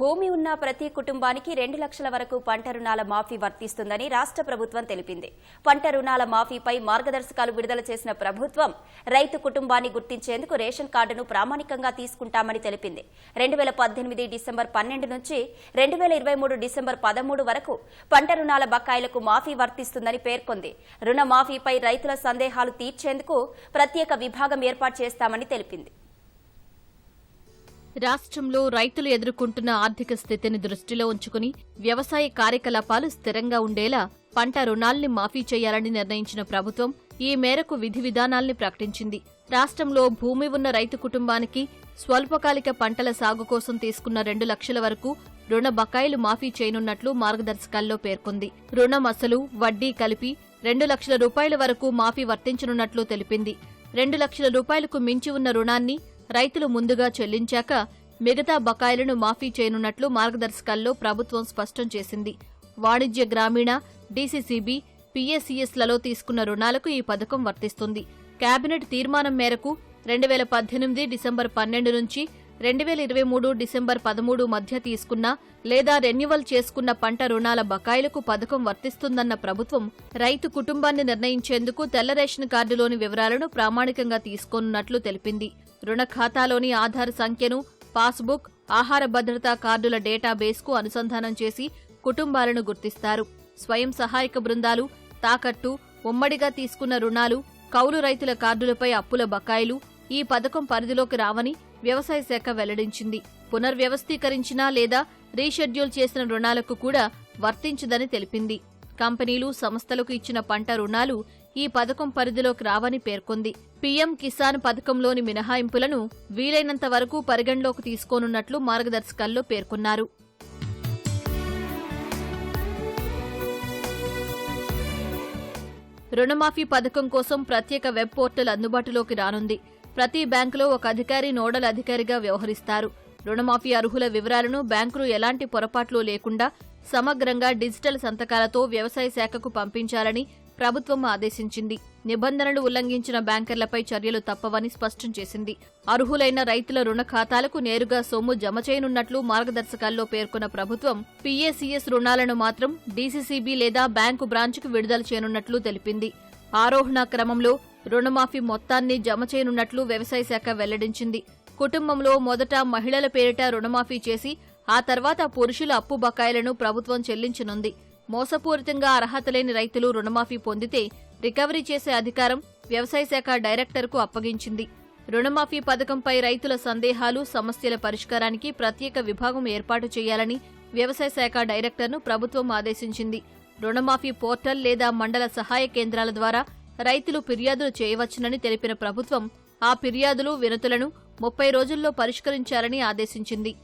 భూమి ఉన్న ప్రతి కుటుంబానికి రెండు లక్షల వరకు పంట రుణాల మాఫీ వర్తిస్తుందని రాష్ట్ర ప్రభుత్వం తెలిపింది. పంట రుణాల మాఫీపై మార్గదర్శకాలు విడుదల చేసిన ప్రభుత్వం రైతు కుటుంబాన్ని గుర్తించేందుకు రేషన్ కార్డును ప్రామాణికంగా తీసుకుంటామని తెలిపింది. రెండు వేల పద్దెనిమిది డిసెంబర్ పన్నెండు నుంచి రెండు వేల ఇరవై మూడు డిసెంబర్ పదమూడు వరకు పంట రుణాల బకాయిలకు మాఫీ వర్తిస్తుందని పేర్కొంది. రుణ మాఫీపై రైతుల సందేహాలు తీర్చేందుకు ప్రత్యేక విభాగం ఏర్పాటు చేస్తామని తెలిపింది. రాష్ట్రంలో రైతులు ఎదుర్కొంటున్న ఆర్థిక స్థితిని దృష్టిలో ఉంచుకుని వ్యవసాయ కార్యకలాపాలు స్థిరంగా ఉండేలా పంట రుణాల్ని మాఫీ చేయాలని నిర్ణయించిన ప్రభుత్వం ఈ మేరకు విధి విధానాల్ని ప్రకటించింది. రాష్ట్రంలో భూమి ఉన్న రైతు కుటుంబానికి స్వల్పకాలిక పంటల సాగు కోసం తీసుకున్న రెండు లక్షల వరకు రుణ బకాయిలు మాఫీ చేయనున్నట్లు మార్గదర్శకాల్లో పేర్కొంది. రుణం అసలు వడ్డీ కలిపి రెండు లక్షల రూపాయల వరకు మాఫీ వర్తించనున్నట్లు తెలిపింది. రెండు లక్షల రూపాయలకు మించి ఉన్న రుణాన్ని రైతులు ముందుగా చెల్లించాక మిగతా బకాయిలను మాఫీ చేయనున్నట్లు మార్గదర్శకాల్లో ప్రభుత్వం స్పష్టం చేసింది. వాణిజ్య గ్రామీణ డీసీసీబీ పీఎస్ఈఎస్లలో తీసుకున్న రుణాలకు ఈ పథకం వర్తిస్తుంది. కేబినెట్ తీర్మానం మేరకు రెండు వేల పద్దెనిమిది డిసెంబర్ పన్నెండు నుంచి రెండు వేల ఇరవై మూడు డిసెంబర్ పదమూడు మధ్య తీసుకున్న లేదా రెన్యువల్ చేసుకున్న పంట రుణాల బకాయిలకు పథకం వర్తిస్తుందన్న ప్రభుత్వం రైతు కుటుంబాన్ని నిర్ణయించేందుకు తెల్ల రేషన్ కార్డులోని వివరాలను ప్రామాణికంగా తీసుకోనున్నట్లు తెలిపింది. రుణ ఖాతాలోని ఆధార్ సంఖ్యను పాస్బుక్ ఆహార భద్రతా కార్డుల డేటాబేస్కు అనుసంధానం చేసి కుటుంబాలను గుర్తిస్తారు. స్వయం సహాయక బృందాలు తాకట్టు ఉమ్మడిగా తీసుకున్న రుణాలు కౌలు రైతుల కార్డులపై అప్పుల బకాయిలు ఈ పథకం పరిధిలోకి రావని వ్యవసాయ శాఖ వెల్లడించింది. పునర్వ్యవస్థీకరించిన లేదా రీషెడ్యూల్ చేసిన రుణాలకు కూడా వర్తించదని తెలిపింది. కంపెనీలు సంస్థలకు ఇచ్చిన పంట రుణాలు ఈ పథకం పరిధిలోకి రావని పేర్కొంది. పీఎం కిసాన్ పథకంలోని మినహాయింపులను వీలైనంత వరకు పరిగణలోకి తీసుకోనున్నట్లు మార్గదర్శకాల్లో పేర్కొన్నారు. రుణమాఫీ పథకం కోసం ప్రత్యేక వెబ్ పోర్టల్ అందుబాటులోకి రానుంది. ప్రతి బ్యాంకులో ఒక అధికారి నోడల్ అధికారిగా వ్యవహరిస్తారు. రుణమాఫీ అర్హుల వివరాలను బ్యాంకులు ఎలాంటి పొరపాట్లు లేకుండా సమగ్రంగా డిజిటల్ సంతకాలతో వ్యవసాయ శాఖకు పంపించాలని ప్రభుత్వం ఆదేశించింది. నిబంధనలు ఉల్లంఘించిన బ్యాంకర్లపై చర్యలు తప్పవని స్పష్టం చేసింది. అర్హులైన రైతుల రుణ ఖాతాలకు నేరుగా సొమ్ము జమ చేయనున్నట్లు మార్గదర్శకాల్లో పేర్కొన్న ప్రభుత్వం పీఏసీఎస్ రుణాలను మాత్రం డీసీసీబీ లేదా బ్యాంకు బ్రాంచ్కు విడుదల చేయనున్నట్లు తెలిపింది. ఆరోహణ క్రమంలో రుణమాఫీ మొత్తాన్ని జమ చేయనున్నట్లు వ్యవసాయ శాఖ వెల్లడించింది. కుటుంబంలో మొదట మహిళల పేరిట రుణమాఫీ చేసి ఆ తర్వాత పురుషుల అప్పు బకాయిలను ప్రభుత్వం చెల్లించనుంది. మోసపూరితంగా అర్హత లేని రైతులు రుణమాఫీ పొందితే రికవరీ చేసే అధికారం వ్యవసాయ శాఖ డైరెక్టర్కు అప్పగించింది. రుణమాఫీ పథకంపై రైతుల సందేహాలు సమస్యల పరిష్కారానికి ప్రత్యేక విభాగం ఏర్పాటు చేయాలని వ్యవసాయ శాఖ డైరెక్టర్ను ప్రభుత్వం ఆదేశించింది. రుణమాఫీ పోర్టల్ లేదా మండల సహాయ కేంద్రాల ద్వారా రైతులు ఫిర్యాదులు చేయవచ్చునని తెలిపిన ప్రభుత్వం ఆ ఫిర్యాదులు వినతులను ముప్పై రోజుల్లో పరిష్కరించాలని ఆదేశించింది.